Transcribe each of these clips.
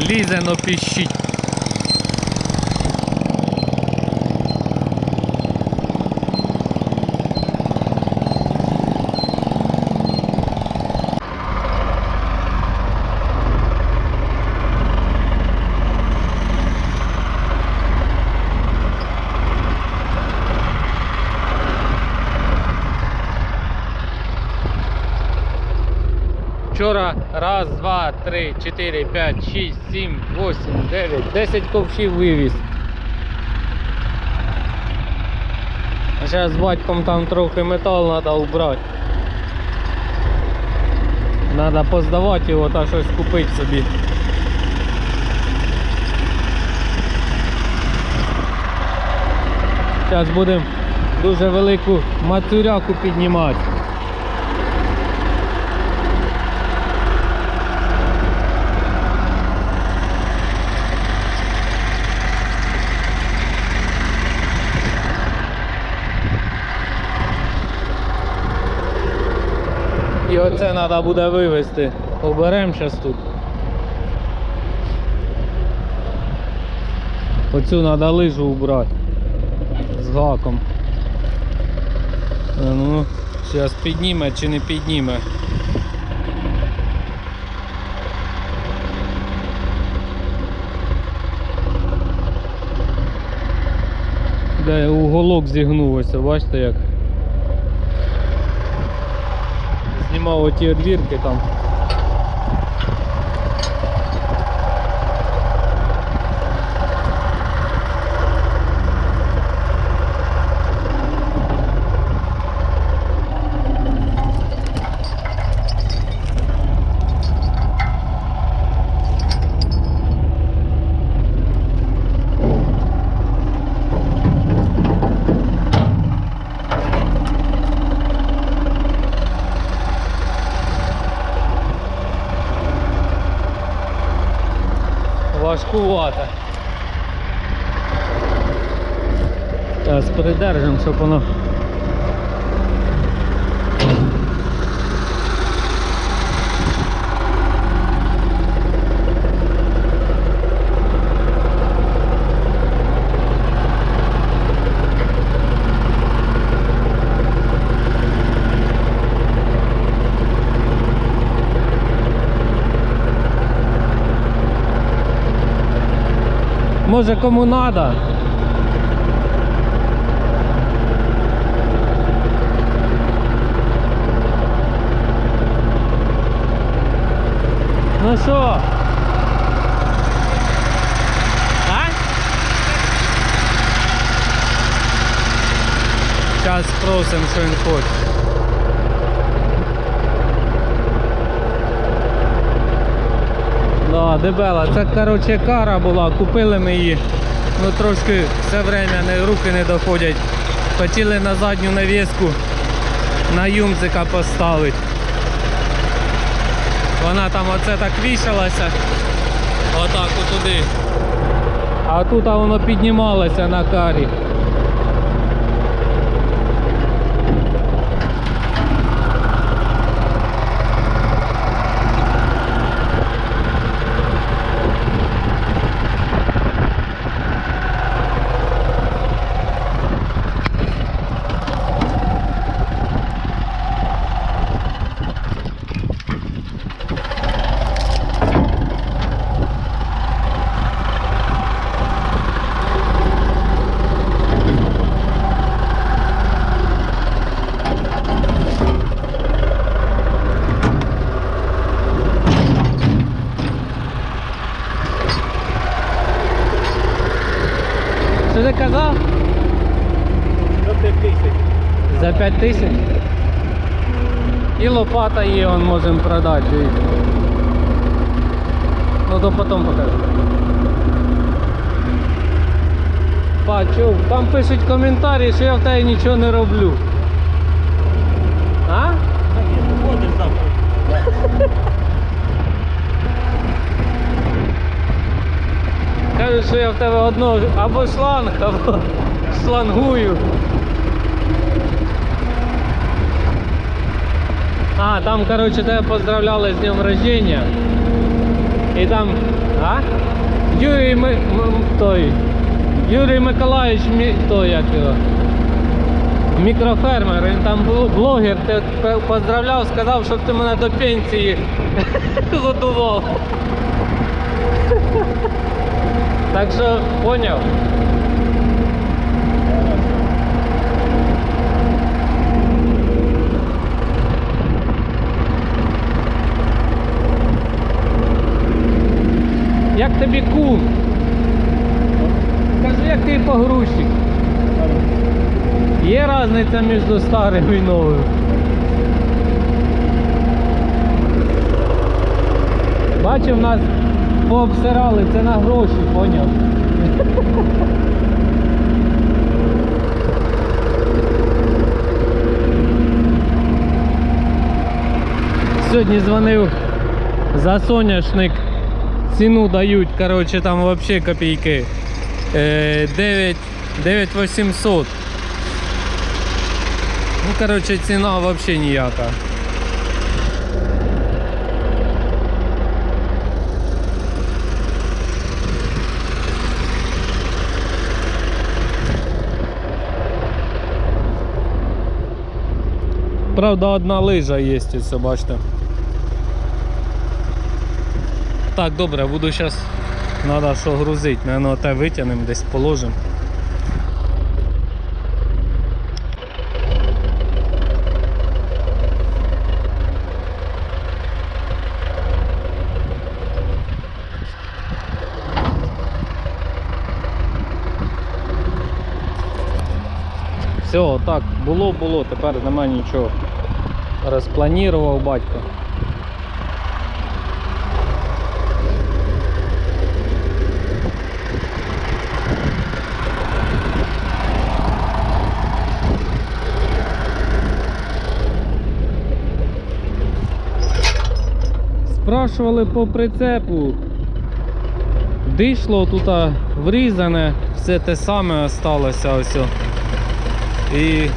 лізе на піщить. Вчора раз, два, три, чотири, п'ять, шість, сім, восім, дев'ять, десять ковшів вивіз. Зараз з батьком там трохи метал треба убрати. Треба поздавати його та щось купити собі. Зараз будемо дуже велику мацуряку піднімати. І оце треба буде вивезти. Оберемо зараз тут. Оцю треба лижу убрати. З гаком. А Ну, зараз підніме чи не підніме. Де уголок зігнувся, бачите як? Знімав оті одвірки там. Важкувато. Зараз придержимо, щоб воно. Може кому надо. Ну що? А? Зараз спросимо, що він хоче. Да, дебела. Це коротше кара була, купили ми її. Ну трошки все время руки не доходять. Хотіли на задню навіску на юмзика поставити. Вона там оце так вішалася. Отак отуди. А тут воно піднімалося на карі. Казав? За 5 тисяч. За 5 тисяч? І лопата є, он можемо продати. Ну то потім покажу. Бачу, там пишуть коментарі, що я в тебе нічого не роблю. А? Так, я ходиш завтра. Що я в тебе одно або шланг, або шлангую. А, там, короче, тебе поздравляли з днем рождения. І там А? Юрій Ми... Той. Юрій Миколаївич Мі... той як його. Мікрофермер, він там бл- блогер, ти поздравляв, сказав, щоб ти мене до пенсії годував. Так що, поняв? Як тобі кум? Кажу, як ти погрузчик? Є різниця між старим і новим. Бачив, нас пообсирали, це на гроші, поняв? Сьогодні дзвонив за соняшник. Ціну дають, коротше, там взагалі копійки. Е, 9, 9800. Ну, коротше, ціна взагалі ніяка. Правда, одна лижа є, ось, бачите. Так, добре, буду зараз. Треба що грузити. Наверно, те витягнемо, десь положимо. Все, так, було, було, тепер нема нічого. Розпланував батько. Спрашували по прицепу. Дишло тут врізане, все те саме осталося ось. І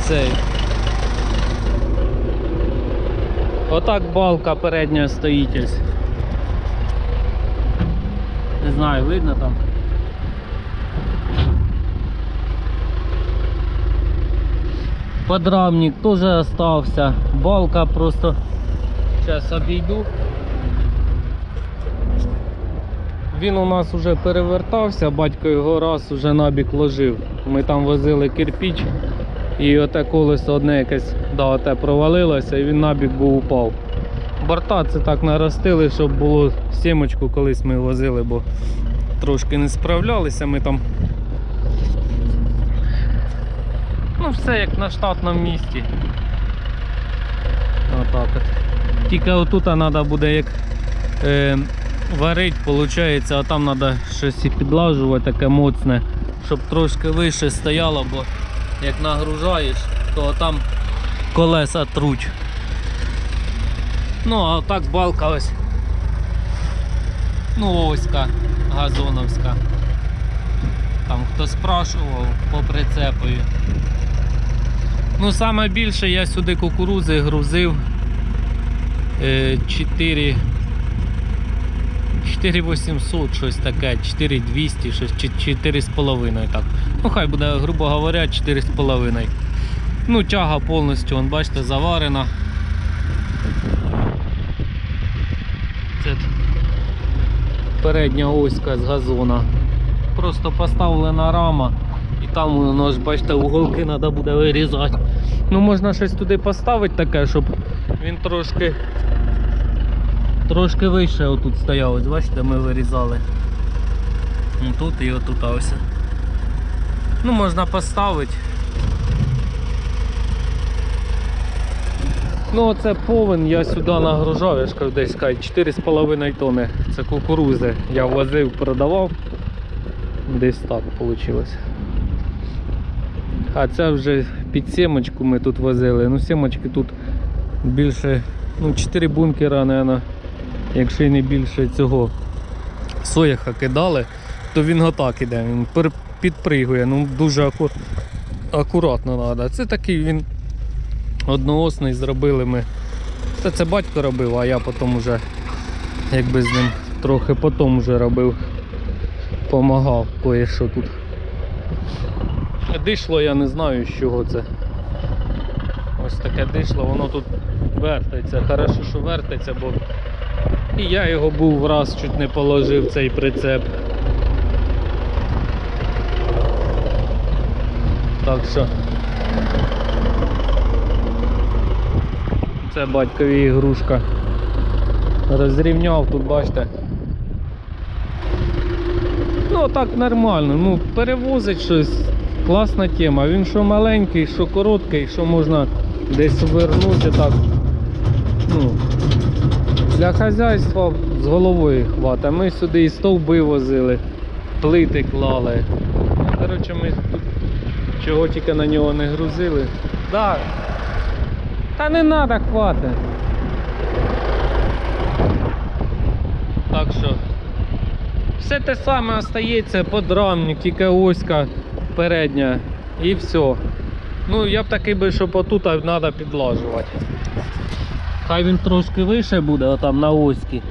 цей. Отак балка передня стоїть ось. Не знаю, видно там. Подрамник теж остався. Балка просто зараз обійду. Він у нас вже перевертався, батько його раз уже набік ложив. Ми там возили кирпіч і оте колесо одне якесь да, оте провалилося і він набік був упав. Борта це так наростили, щоб було сімочку колись ми возили, бо трошки не справлялися ми там. Ну все як на штатному місці. Отак от. Тільки отут треба буде як е, варить, виходить, а там треба щось і підлажувати таке моцне, щоб трошки вище стояло, бо як нагружаєш, то там колеса труть. Ну, а так балка ось. Ну, оська газоновська. Там хто спрашував по прицепові. Ну, саме більше я сюди кукурузи грузив е, 4 4800, щось таке, 4200, щось 4,5 так. Ну хай буде, грубо говоря, 4,5. Ну, тяга повністю, вон, бачите, заварена. Це передня оська з газона. Просто поставлена рама і там воно ж, бачите, уголки треба буде вирізати. Ну можна щось туди поставити таке, щоб він трошки трошки вище отут стояв. Ось бачите, ми вирізали. Ну, Тут і отут ось. Ну можна поставити. Ну оце повен я сюди нагружав, я ж кажу, десь кажуть, 4,5 тонни. Це кукурузи. Я возив, продавав. Десь так вийшло. А це вже під сімочку ми тут возили. Ну сімочки тут більше, ну 4 бункера, наверное, якщо й не більше цього сояха кидали, то він отак іде, він підпригує, ну дуже аку... акуратно треба. Це такий він одноосний зробили ми. Це, це батько робив, а я потім вже якби з ним трохи потім вже робив. Помагав кое-що тут. Дишло я не знаю з чого це. Ось таке дишло, воно тут вертається. Хорошо, що вертається, бо і я його був раз чуть не положив цей прицеп. Так що це батькові ігрушка. Розрівняв тут, бачите. Ну так нормально, ну перевозить щось, класна тема. Він що маленький, що короткий, що можна десь вернути так. Ну, для хазяйства з головою хвата. Ми сюди і стовби возили, плити клали. Коротше, ми тут чого тільки на нього не грузили. Да. Та не треба хватить. Так що все те саме остається подрамник, тільки оська передня і все. Ну я б такий би, щоб отут треба підлажувати. Хай він трошки вище буде, отам на оськи.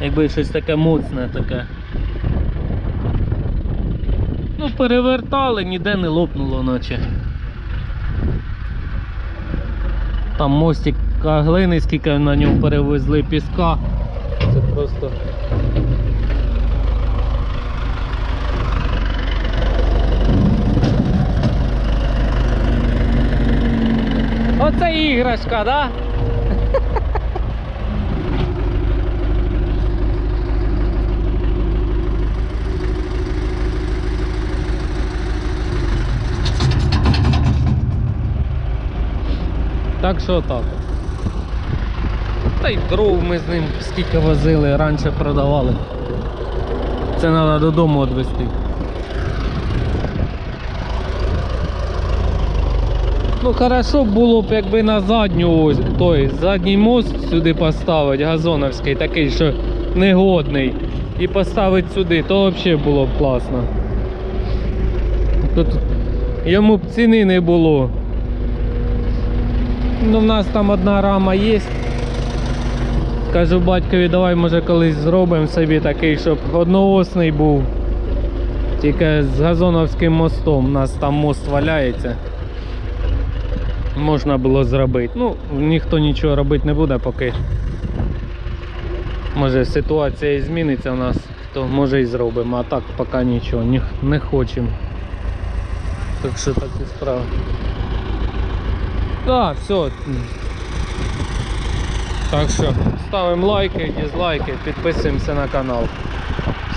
Якби щось таке моцне таке. Ну, перевертали, ніде не лопнуло, наче. Там мостик глини, скільки на ньому перевезли піска. Це просто. Оце іграшка, да? Так що так. Та й дров ми з ним скільки возили, раніше продавали. Це треба додому відвезти. Ну хорошо було б, якби на задню ось той задній мост сюди поставити, газоновський, такий, що негодний. І поставити сюди, то взагалі було б класно. Тут йому б ціни не було. Ну, в нас там одна рама є. Кажу батькові, давай може колись зробимо собі такий, щоб одноосний був. Тільки з газоновським мостом. У нас там мост валяється. Можна було зробити. Ну, ніхто нічого робити не буде, поки. Може ситуація зміниться у нас, то може і зробимо, а так поки нічого, не хочемо. Так що так і справа. Так, все. Так що ставимо лайки, дизлайки, підписуємося на канал.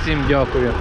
Всім дякую.